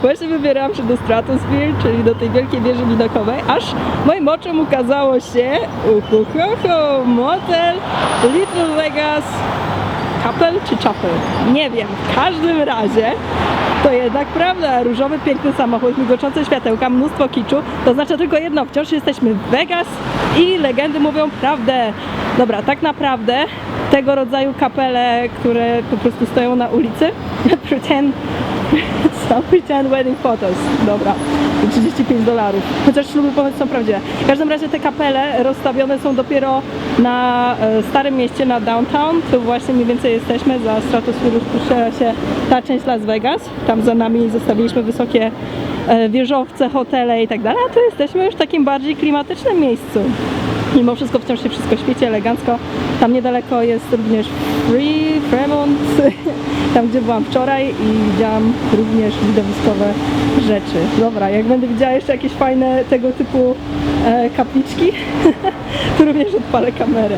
Właśnie wybierałam się do Stratosphere, czyli do tej wielkiej wieży widokowej, aż moim oczom ukazało się uhuhuhu, motel Little Vegas Kapel czy Chapel? Nie wiem. W każdym razie to jednak prawda. Różowy, piękny samochód, migoczące światełka, mnóstwo kiczu. To znaczy tylko jedno, wciąż jesteśmy w Vegas i legendy mówią prawdę. Dobra, tak naprawdę tego rodzaju kapele, które po prostu stoją na ulicy, pretend są pretend wedding photos. Dobra, 35 dolarów. Chociaż śluby ponoć są prawdziwe. W każdym razie te kapele rozstawione są dopiero na e, Starym Mieście, na downtown. Tu właśnie mniej więcej jesteśmy. Za Stratosphere rozpoczyna się ta część Las Vegas. Tam za nami zostawiliśmy wysokie e, wieżowce, hotele i tak dalej. A tu jesteśmy już w takim bardziej klimatycznym miejscu. Mimo wszystko wciąż się wszystko świeci elegancko. Tam niedaleko jest również Free, Fremont, tam gdzie byłam wczoraj i widziałam również widowiskowe rzeczy. Dobra, jak będę widziała jeszcze jakieś fajne tego typu e, kapliczki, to również odpalę kamerę.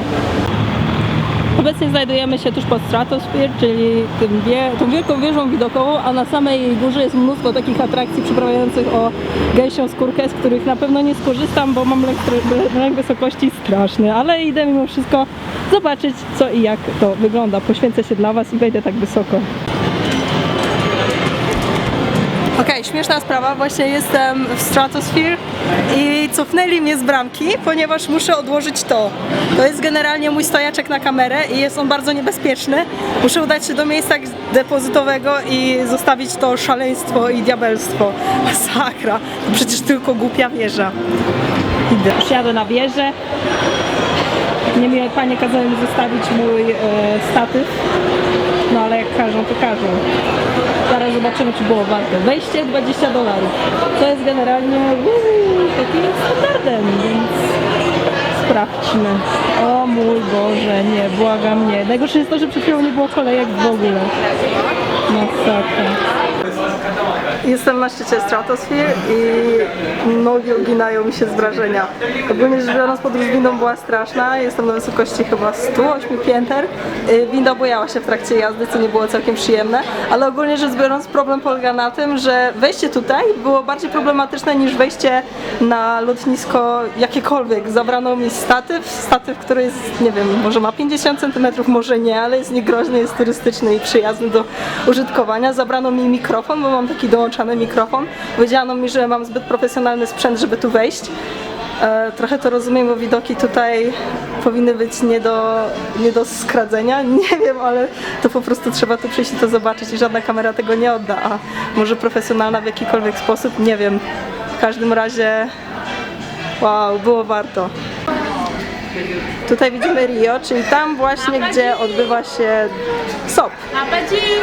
Obecnie znajdujemy się tuż pod Stratosphere, czyli tym wie, tą wielką wieżą widokową, a na samej górze jest mnóstwo takich atrakcji przyprawiających o gęsią skórkę, z których na pewno nie skorzystam, bo mam lęk, lęk wysokości straszny, ale idę mimo wszystko zobaczyć co i jak to wygląda. Poświęcę się dla Was i wejdę tak wysoko. Okej, śmieszna sprawa, właśnie jestem w Stratosphere i cofnęli mnie z bramki, ponieważ muszę odłożyć to. To jest generalnie mój stojaczek na kamerę i jest on bardzo niebezpieczny. Muszę udać się do miejsca depozytowego i zostawić to szaleństwo i diabelstwo. Masakra, to przecież tylko głupia wieża. Idę. Siadę na wieżę. Niemile panie kazały mi zostawić mój e, statyw. No ale jak każą, to każą. Zaraz zobaczymy, czy było warte. Wejście 20 dolarów. To jest generalnie uuu, takim standardem, więc sprawdźmy. O mój Boże, nie, błagam nie. Najgorsze jest to, że przed chwilą nie było kolejek w ogóle. Jestem na szczycie Stratosphere i nogi uginają mi się z wrażenia. Ogólnie rzecz biorąc podróż windą była straszna, jestem na wysokości chyba 108 pięter. Y, Winda bujała się w trakcie jazdy, co nie było całkiem przyjemne, ale ogólnie rzecz biorąc problem polega na tym, że wejście tutaj było bardziej problematyczne niż wejście na lotnisko jakiekolwiek. Zabrano mi statyw, statyw, który jest, nie wiem, może ma 50 cm, może nie, ale jest niegroźny, jest turystyczny i przyjazny do użytkowania. Zabrano mi mikrofon, bo mam taki dołączany mikrofon. Powiedziano mi, że mam zbyt profesjonalny sprzęt, żeby tu wejść. E, Trochę to rozumiem, bo widoki tutaj powinny być nie do, nie do skradzenia. Nie wiem, ale to po prostu trzeba tu przyjść i to zobaczyć i żadna kamera tego nie odda. A może profesjonalna w jakikolwiek sposób, nie wiem. W każdym razie, wow, było warto. Tutaj widzimy Rio, czyli tam właśnie, gdzie odbywa się SOP.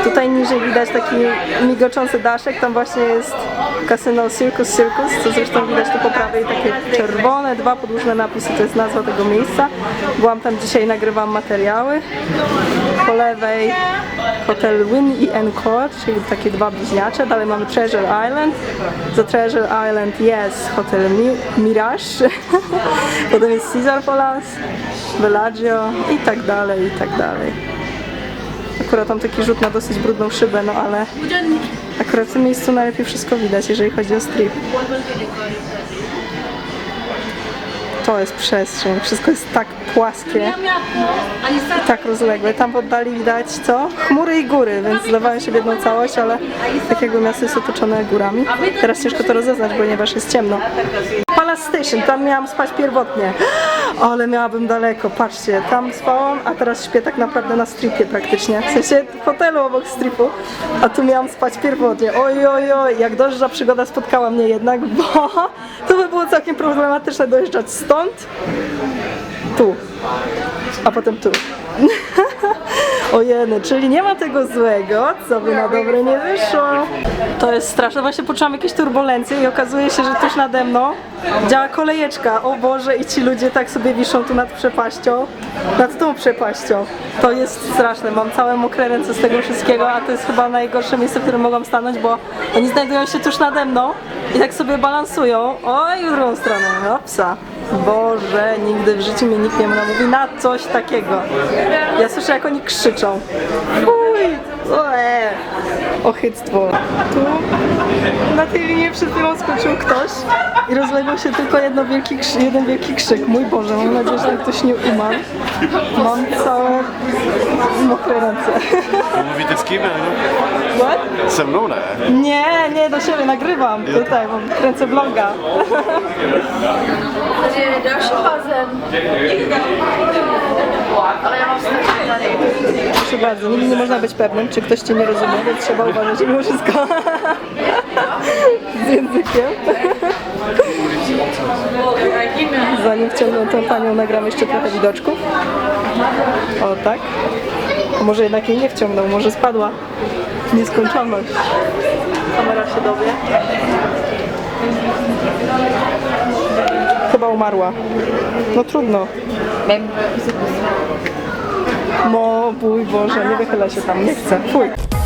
Tutaj niżej widać taki migoczący daszek, tam właśnie jest kasyno Circus Circus, co zresztą widać tu po prawej takie czerwone, dwa podłużne napisy, to jest nazwa tego miejsca. Byłam tam dzisiaj, nagrywam materiały. Po lewej hotel Win i Encore, czyli takie dwa bliźniacze. Dalej mamy Treasure Island. Za Treasure Island jest hotel Mi- Mirage. Potem jest Caesar Palace, Bellagio i tak dalej, i tak dalej. Akurat tam taki rzut na dosyć brudną szybę, no ale akurat w tym miejscu najlepiej wszystko widać, jeżeli chodzi o strip. To jest przestrzeń, wszystko jest tak płaskie i tak rozległe. Tam w oddali widać co? Chmury i góry, więc zdawają się w jedną całość, ale tak jakby miasto jest otoczone górami. Teraz ciężko to rozeznać, ponieważ jest ciemno. Palace Station, tam miałam spać pierwotnie. Ale miałabym daleko, patrzcie, tam spałam, a teraz śpię tak naprawdę na stripie praktycznie. W sensie w hotelu obok stripu, a tu miałam spać pierwotnie. Oj, oj, oj, jak dożdża przygoda spotkała mnie jednak, bo to było całkiem problematyczne dojeżdżać stąd, tu, a potem tu. Ojeny, czyli nie ma tego złego, co by na dobre nie wyszło. To jest straszne, właśnie poczułam jakieś turbulencje i okazuje się, że tuż nade mną działa kolejeczka. O Boże, i ci ludzie tak sobie wiszą tu nad przepaścią, nad tą przepaścią. To jest straszne, mam całe mokre ręce z tego wszystkiego, a to jest chyba najgorsze miejsce, w którym mogłam stanąć, bo oni znajdują się tuż nade mną i tak sobie balansują. Oj, w drugą stronę, opsa. Boże, nigdy w życiu mnie nikt nie namówi na coś takiego. Ja słyszę jak oni krzyczą. Ue. Ochyctwo. Tu na tej linii przed chwilą skoczył ktoś i rozległ się tylko jedno wielki, krzy- jeden wielki krzyk. Mój Boże, mam nadzieję, że ktoś nie umarł. Mam całe mokre ręce. Mówi ty z kim? What? Ze mną nie. Nie, nie, do siebie nagrywam. Tutaj, mam kręcę vloga. Będzie dalszy Proszę bardzo, nigdy nie można być pewnym, czy ktoś Cię nie rozumie, więc trzeba uważać mimo wszystko z językiem. Zanim wciągną tę panią, nagram jeszcze trochę widoczków. O tak. Może jednak jej nie wciągnął, może spadła nieskończoność. Kamera się dowie. Chyba umarła. No trudno. Mo, mój Boże, nie wychylę się tam, nie chcę. Fuj.